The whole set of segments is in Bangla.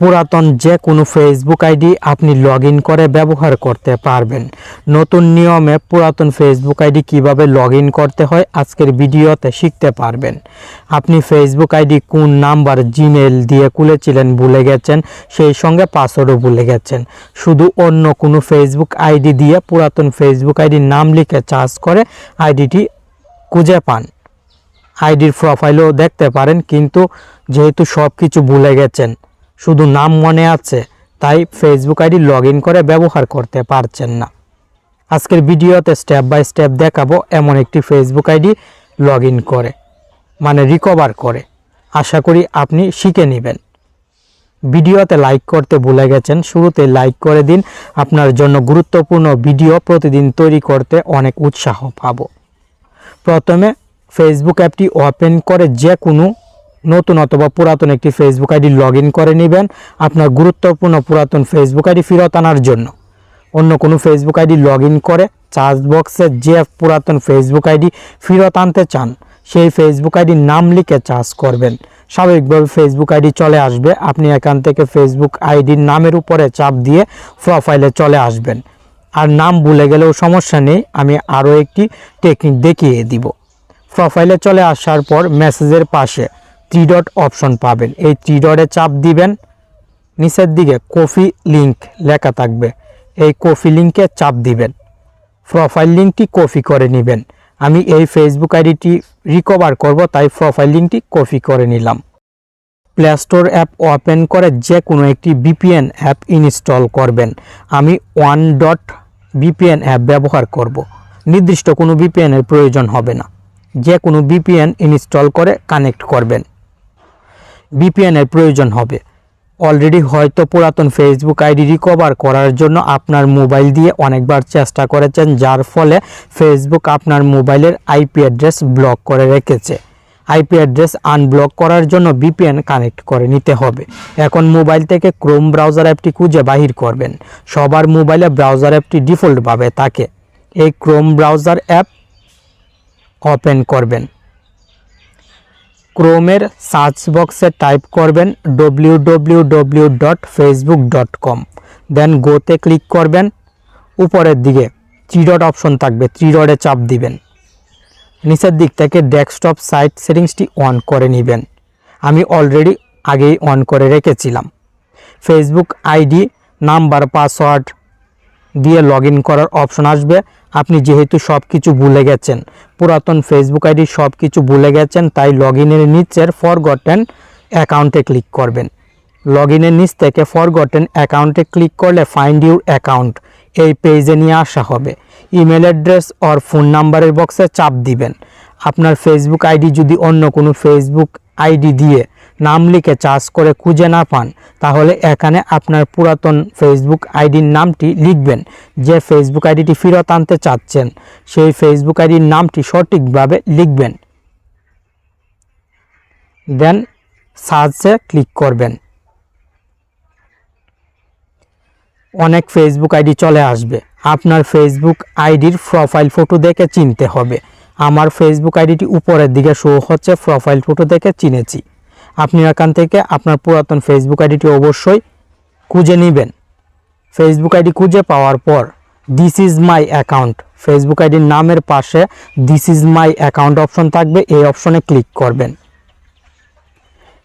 পুরাতন যে কোনো ফেসবুক আইডি আপনি লগ করে ব্যবহার করতে পারবেন। নতুন নিয়মে পুরাতন ফেসবুক আইডি কীভাবে লগ করতে হয় আজকের ভিডিওতে শিখতে পারবেন। আপনি ফেসবুক আইডি কোন নাম্বার জিমেল দিয়ে খুলেছিলেন ভুলে গেছেন, সেই সঙ্গে পাসওয়ার্ডও ভুলে গেছেন। শুধু অন্য কোনো ফেসবুক আইডি দিয়ে পুরাতন ফেসবুক আইডির নাম লিখে চার্জ করে আইডিটি খুঁজে পান। আইডির প্রোফাইলও দেখতে পারেন, কিন্তু যেহেতু সব কিছু ভুলে গেছেন শুধু নাম মনে আছে, তাই ফেসবুক আইডি লগ করে ব্যবহার করতে পারছেন না। আজকের ভিডিওতে স্টেপ বাই স্টেপ দেখাবো এমন একটি ফেসবুক আইডি লগ করে মানে রিকভার করে। আশা করি আপনি শিখে নেবেন। ভিডিওতে লাইক করতে ভুলে গেছেন, শুরুতে লাইক করে দিন। আপনার জন্য গুরুত্বপূর্ণ ভিডিও প্রতিদিন তৈরি করতে অনেক উৎসাহ পাবো। প্রথমে ফেসবুক অ্যাপটি ওপেন করে যে কোনো নতুন অথবা পুরাতন একটি ফেসবুক আইডি লগ করে নেবেন আপনার গুরুত্বপূর্ণ পুরাতন ফেসবুক আইডি ফেরত আনার জন্য। অন্য কোনো ফেসবুক আইডি লগ করে চার্জ বক্সে যে পুরাতন ফেসবুক আইডি ফেরত আনতে চান, সেই ফেসবুক আইডির নাম লিখে চার্জ করবেন। স্বাভাবিকভাবে ফেসবুক আইডি চলে আসবে, আপনি এখান থেকে ফেসবুক আইডির নামের উপরে চাপ দিয়ে প্রোফাইলে চলে আসবেন। আর নাম ভুলে গেলেও সমস্যা নেই, আমি আরও একটি টেকনিক দেখিয়ে দিব। প্রোফাইলে চলে আসার পর মেসেজের পাশে থ্রি ডট অপশন পাবেন। এই থ্রি ডটে চাপ দিবেন, নিচের দিকে কফি লিংক লেখা থাকবে। এই কফি লিঙ্কে চাপ দিবেন। প্রোফাইল লিঙ্কটি কপি করে নেবেন। আমি এই ফেসবুক আইডিটি রিকভার করব, তাই প্রোফাইল লিঙ্কটি কপি করে নিলাম। প্লে স্টোর অ্যাপ ওপেন করে যে কোনো একটি বিপিএন অ্যাপ ইনস্টল করবেন। আমি ওয়ান ডট বিপিএন অ্যাপ ব্যবহার করব। নির্দিষ্ট কোনো বিপিএনের প্রয়োজন হবে না। যে কোনো বিপিএন ইনস্টল করে কানেক্ট করবেন। এর প্রয়োজন হবে। অলরেডি হয়তো পুরাতন ফেসবুক আইডি রিকভার করার জন্য আপনার মোবাইল দিয়ে অনেকবার চেষ্টা করেছেন, যার ফলে ফেসবুক আপনার মোবাইলের আইপি অ্যাড্রেস ব্লক করে রেখেছে। আইপি অ্যাড্রেস আনব্লক করার জন্য ভিপিএন কানেক্ট করে নিতে হবে। এখন মোবাইল থেকে ক্রোম ব্রাউজার অ্যাপটি খুঁজে বাহির করবেন। সবার মোবাইলে ব্রাউজার অ্যাপটি ডিফল্টভাবে থাকে। এই ক্রোম ব্রাউজার অ্যাপ ওপেন করবেন। ক্রোমের সার্চ বক্সে টাইপ করবেন W W W dot Facebook dot com then গোতে ক্লিক করবেন, উপরের দিকে থ্রি ডট অপশন থাকবে থ্রি চাপ দিবেন। নিচের দিক থেকে ডেস্কটপ সাইট সেটিংসটি অন করে নেবেন। আমি অলরেডি আগেই অন করে রেখেছিলাম। ফেসবুক আইডি নাম্বার পাসওয়ার্ড দিয়ে লগ করার অপশন আসবে। আপনি যেহেতু সব কিছু ভুলে গেছেন, পুরাতন ফেসবুক আইডি সব কিছু ভুলে গেছেন, তাই লগ ইনের নিচের ফরগটেন অ্যাকাউন্টে ক্লিক করবেন। লগ ইনের নিচ থেকে ফরগটেন অ্যাকাউন্টে ক্লিক করলে ফাইন্ড ইউর অ্যাকাউন্ট এই পেজে নিয়ে আসা হবে। ইমেল অ্যাড্রেস অর ফোন নাম্বারের বক্সে চাপ দিবেন। আপনার ফেসবুক আইডি যদি অন্য কোনো ফেসবুক আইডি দিয়ে নাম লিখে চার্জ করে খুঁজে না পান, তাহলে এখানে আপনার পুরাতন ফেসবুক আইডির নামটি লিখবেন, যে ফেসবুক আইডিটি ফেরত আনতে চাচ্ছেন, সেই ফেসবুক আইডির নামটি সঠিকভাবে লিখবেন। দেন সার্চে ক্লিক করবেন। অনেক ফেসবুক আইডি চলে আসবে। আপনার ফেসবুক আইডির প্রোফাইল ফটো দেখে চিনতে হবে। আমার ফেসবুক আইডিটি উপরের দিকে শো হচ্ছে প্রোফাইল ফটো দেখে চিনেছি। আপনি এখান থেকে আপনার পুরাতন ফেসবুক আইডিটি অবশ্যই খুঁজে নেবেন। ফেসবুক আইডি খুঁজে পাওয়ার পর this is my account Facebook আইডির নামের পাশে this is my account option থাকবে, এই অপশনে ক্লিক করবেন।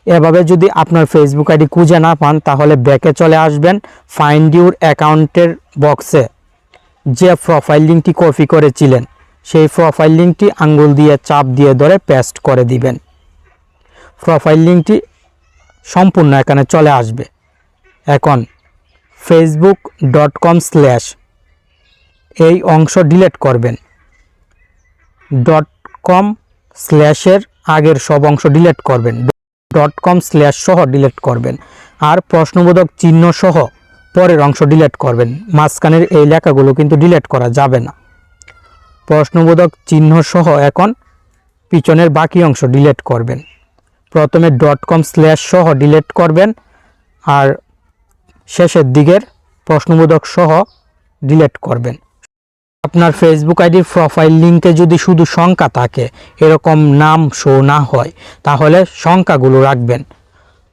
এভাবে যদি আপনার ফেসবুক আইডি খুঁজে না পান, তাহলে ব্যাকে চলে আসবেন ফাইন্ড ইউর অ্যাকাউন্টের বক্সে যে প্রোফাইল লিঙ্কটি কপি করেছিলেন, সেই প্রোফাইল লিঙ্কটি আঙ্গুল দিয়ে চাপ দিয়ে ধরে পেস্ট করে দিবেন। প্রোফাইল লিঙ্কটি সম্পূর্ণ এখানে চলে আসবে। এখন ফেসবুক ডট কম স্ল্যাশ এই অংশ ডিলেট করবেন। ডট কম স্ল্যাশের আগের সব অংশ ডিলেট করবেন। ডট কম স্ল্যাশ সহ ডিলিট করবেন। আর প্রশ্নবোধক চিহ্ন সহ পরের অংশ ডিলেট করবেন। মাঝখানের এই লেখাগুলো কিন্তু ডিলেট করা যাবে না। প্রশ্নবোধক চিহ্ন সহ এখন পিছনের বাকি অংশ ডিলেট করবেন। প্রথমে ডট কম স্ল্যাশ সহ ডিলিট করবেন আর শেষের দিকের প্রশ্নবোধক সহ ডিলিট করবেন। আপনার ফেসবুক আইডির প্রোফাইল লিঙ্কে যদি শুধু সংখ্যা থাকে, এরকম নাম শো না হয়, তাহলে সংখ্যাগুলো রাখবেন।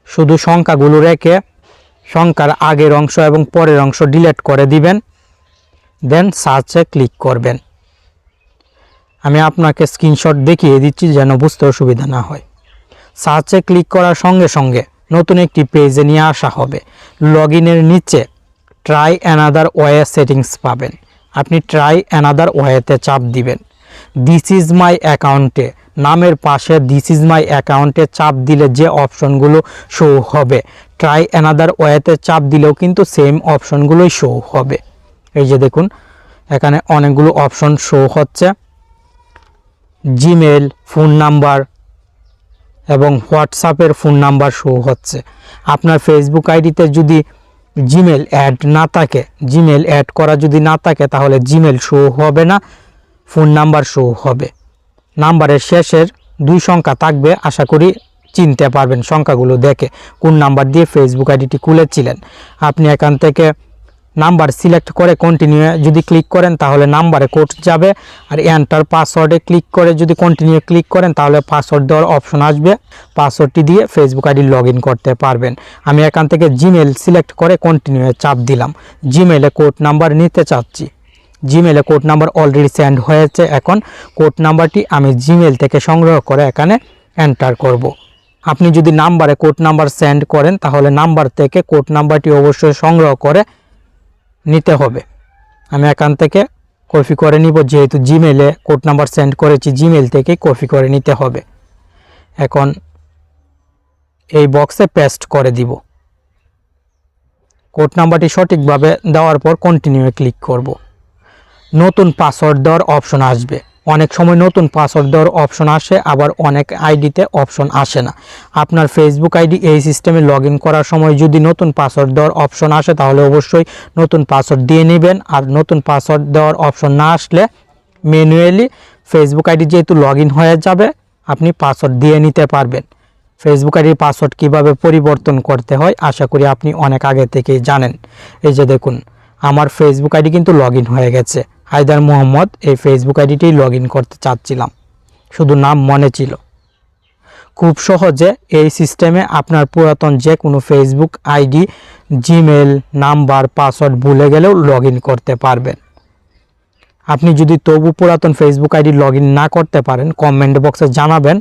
শুধু সংখ্যাগুলো রেখে সংখ্যার আগের অংশ এবং পরের অংশ ডিলেট করে দিবেন দেন সার্চে ক্লিক করবেন। আমি আপনাকে স্ক্রিনশট দেখিয়ে দিচ্ছি যেন বুঝতে অসুবিধা না হয়। সার্চে ক্লিক করার সঙ্গে সঙ্গে নতুন একটি পেজে নিয়ে আসা হবে। লগ নিচে ট্রাই অ্যানাদার ওয়ে সেটিংস পাবেন। আপনি ট্রাই অ্যানাদার ওয়েতে চাপ দিবেন। দিস ইজ মাই অ্যাকাউন্টে নামের পাশে দিস ইজ মাই অ্যাকাউন্টে চাপ দিলে যে অপশনগুলো শো হবে। ট্রাই অ্যানাদার ওয়েতে চাপ দিলেও কিন্তু সেম অপশনগুলোই শো হবে। এই যে দেখুন, এখানে অনেকগুলো অপশন শো হচ্ছে। জিমেল ফোন নাম্বার এবং হোয়াটসঅ্যাপের ফোন নাম্বার শো হচ্ছে। আপনার ফেসবুক আইডিতে যদি জিমেল অ্যাড না থাকে জিমেল অ্যাড করা যদি না থাকে, তাহলে জিমেল শো হবে না, ফোন নাম্বার শো হবে। নাম্বারের শেষের দুই সংখ্যা থাকবে, আশা করি চিনতে পারবেন সংখ্যাগুলো দেখে। কোন নাম্বার দিয়ে ফেসবুক আইডিটি খুলেছিলেন? আপনি এখান থেকে নাম্বার সিলেক্ট করে কন্টিনিউ যদি ক্লিক করেন, তাহলে নাম্বারে কোড যাবে। আর এন্টার পাসওয়ার্ডে ক্লিক করে যদি কন্টিনিউ ক্লিক করেন, তাহলে পাসওয়ার্ড দেওয়ার অপশন আসবে। পাসওয়ার্ডটি দিয়ে ফেসবুক আইডি লগ করতে পারবেন। আমি এখান থেকে জিমেল সিলেক্ট করে কন্টিনিউ চাপ দিলাম। জিমেলে কোড নাম্বার নিতে চাচ্ছি। জিমেলে কোড নাম্বার অলরেডি সেন্ড হয়েছে এখন। কোড নাম্বারটি আমি জিমেল থেকে সংগ্রহ করে এখানে এন্টার করব। আপনি যদি নাম্বারে কোড নাম্বার সেন্ড করেন, তাহলে নাম্বার থেকে কোড নাম্বারটি অবশ্যই সংগ্রহ করে নিতে হবে। আমি এখান থেকে কপি করে নিব, যেহেতু জিমেলে কোড নাম্বার সেন্ড করেছি জিমেল থেকে কপি করে নিতে হবে। এখন এই বক্সে পেস্ট করে দিব। কোড নাম্বারটি সঠিকভাবে দেওয়ার পর কন্টিনিউ ক্লিক করব। নতুন পাসওয়ার্ড দেওয়ার অপশন আসবে। অনেক সময় নতুন পাসওয়ার্ড দেওয়ার অপশন আসে, আবার অনেক আইডিতে অপশন আসে না। আপনার ফেসবুক আইডি এই সিস্টেমে লগ করার সময় যদি নতুন পাসওয়ার্ড দেওয়ার অপশন আসে, তাহলে অবশ্যই নতুন পাসওয়ার্ড দিয়ে নেবেন। আর নতুন পাসওয়ার্ড দেওয়ার অপশন না আসলে ম্যানুয়ালি ফেসবুক আইডি যেহেতু লগ হয়ে যাবে, আপনি পাসওয়ার্ড দিয়ে নিতে পারবেন। ফেসবুক আইডির পাসওয়ার্ড কীভাবে পরিবর্তন করতে হয়, আশা করি আপনি অনেক আগে থেকেই জানেন। এই যে দেখুন, আমার ফেসবুক আইডি কিন্তু লগ হয়ে গেছে। হায়দার মোহাম্মদ এই ফেসবুক আইডিটি লগ করতে চাচ্ছিলাম। শুধু নাম মনে ছিল। খুব সহজে এই সিস্টেমে আপনার পুরাতন যে কোনো Facebook ID Gmail number password ভুলে গেলেও লগ করতে পারবেন। আপনি যদি তবু পুরাতন ফেসবুক আইডি লগ না করতে পারেন কমেন্ট বক্সে জানাবেন।